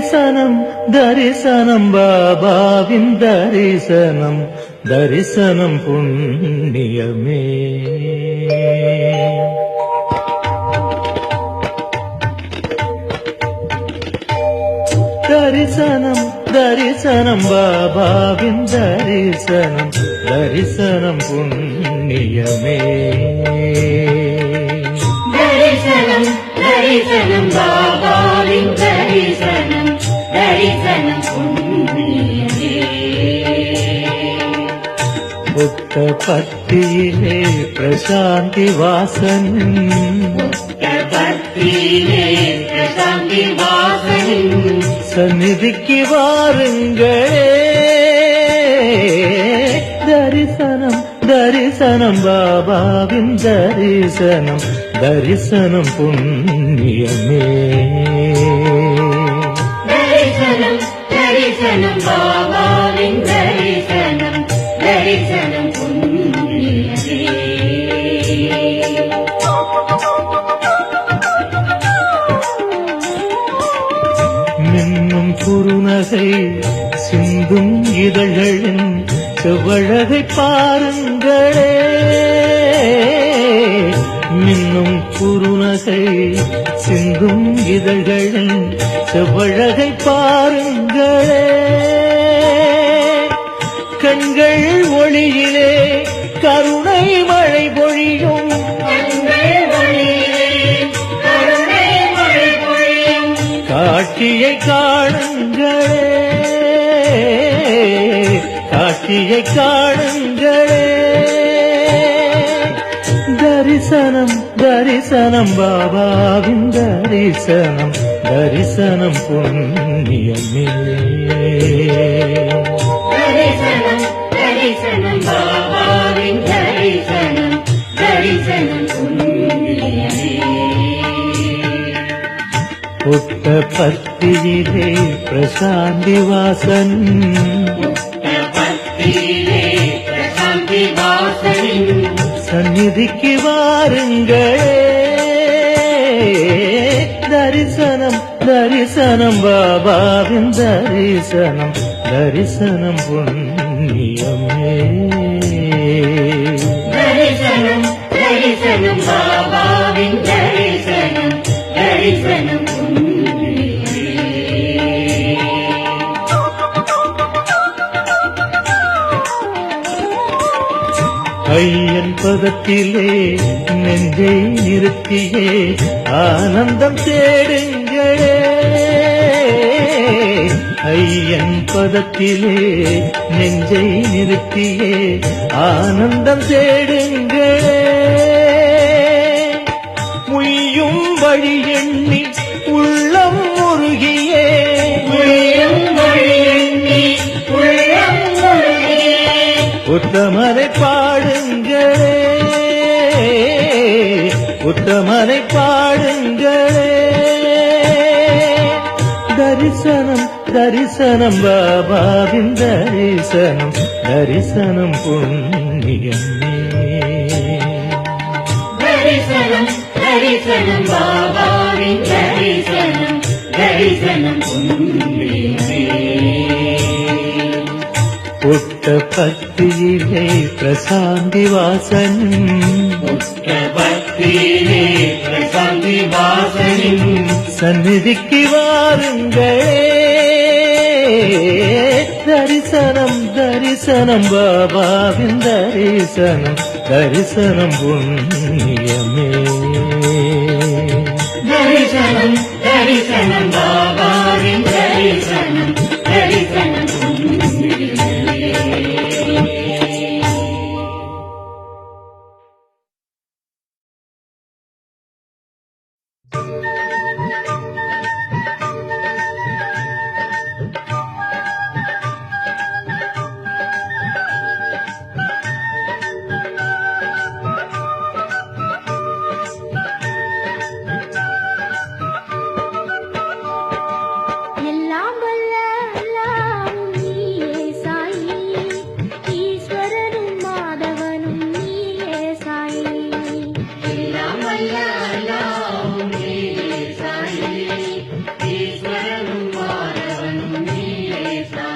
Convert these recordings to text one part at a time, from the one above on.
தரிசனம் தரிசனம் பாபாவின் தரிசனம் தரிசனம் புண்ணியமே. தரிசனம் தரிசனம் பாபாவின் தரிசனம் தரிசனம் புண்ணியமே. தரிசனம் தரிசனம் பாபா புத்த பத்தியிலே பிரசாந்தி வாசன். சந்நிதிக்கு வாருங்களே. தரிசனம் தரிசனம் பாபாவின் தரிசனம் தரிசனம் புண்ணியமே. தரிசனம் தரிசனம் பாபாவின் இதழ்களின் செவ்வழகை பாருங்களே. மின்னும் குறுநகை சிந்தும் இதழ்களின் செவ்வழகை பாருங்களே. கண்கள் ஒளியிலே கருணை மழை பொழியும். காட்சியை காணுங்களே தரிசனம் பாபாவின் தரிசனம் தரிசனம் புண்ணியமே தரிசனம் தரிசனம் பாபாவின் தரிசனம் தரிசனம் புண்ணியமே புத்த பத்தியிலே பிரசாந்தி தரிசனம் பாபாவின் தரிசனம் தரிசனம் புண்ணியமே. தரிசனம் தரிசனம் பாபாவின் தரிசனம் தரிசனம் ஐயன் பதத்திலே நெஞ்சை நிறுத்தியே ஆனந்தம் தேடுங்களே ஐயன் பதத்திலே நெஞ்சை நிறுத்தியே ஆனந்தம் தேடுங்களே. முய்யும் வழி எண்ணி உள்ளம் முருகியே. உள்ளம் வழி எண்ணி உள்ளம் உத்தமரை பாடுங்களே. உத்தமரை பாடுங்களே. தரிசனம் தரிசனம் பாபாவின் தரிசனம் தரிசனம் புண்ணியமே. தரிசனம் தரிசனம் பாபாவின் தரிசனம் தரிசனம் புத்த பக்தியிலே பிரசாந்தி வாசன் பக்தியிலே பிரசாந்தி வாசனின் சந்நிதிக்கு வாருங்களே. தரிசனம் தரிசனம் பாபாவின் தரிசனம் தரிசனம் புண்ணியமே. தரிசனம் தரிசனம் பாபாவின் தரிசனம் தரிசனம்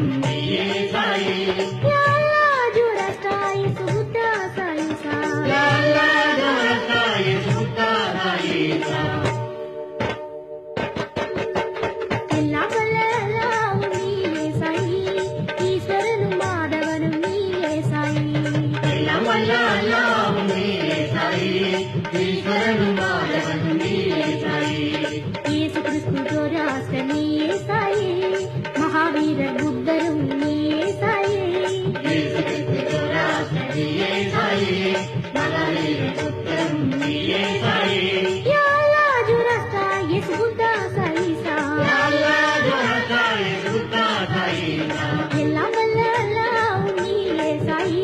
me. எல்லாம் வல்ல அல்லாஹ்வும் நீயே சாயி.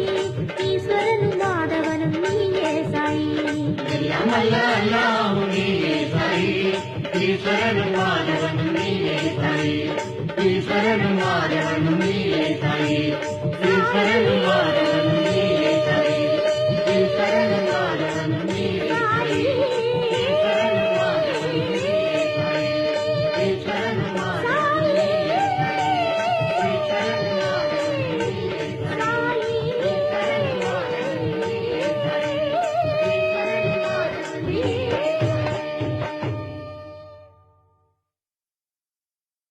ஈஸ்வரனும் மாதவனும் நீயே சாயி. எல்லாம் வல்ல அல்லாவும் நீயே சாயி. ஈஸ்வரனும் மாதவனும் நீயே சாயி. ஈஸ்வரனும் மாதவனும் நீயே சாயி. ஈஸ்வரனும்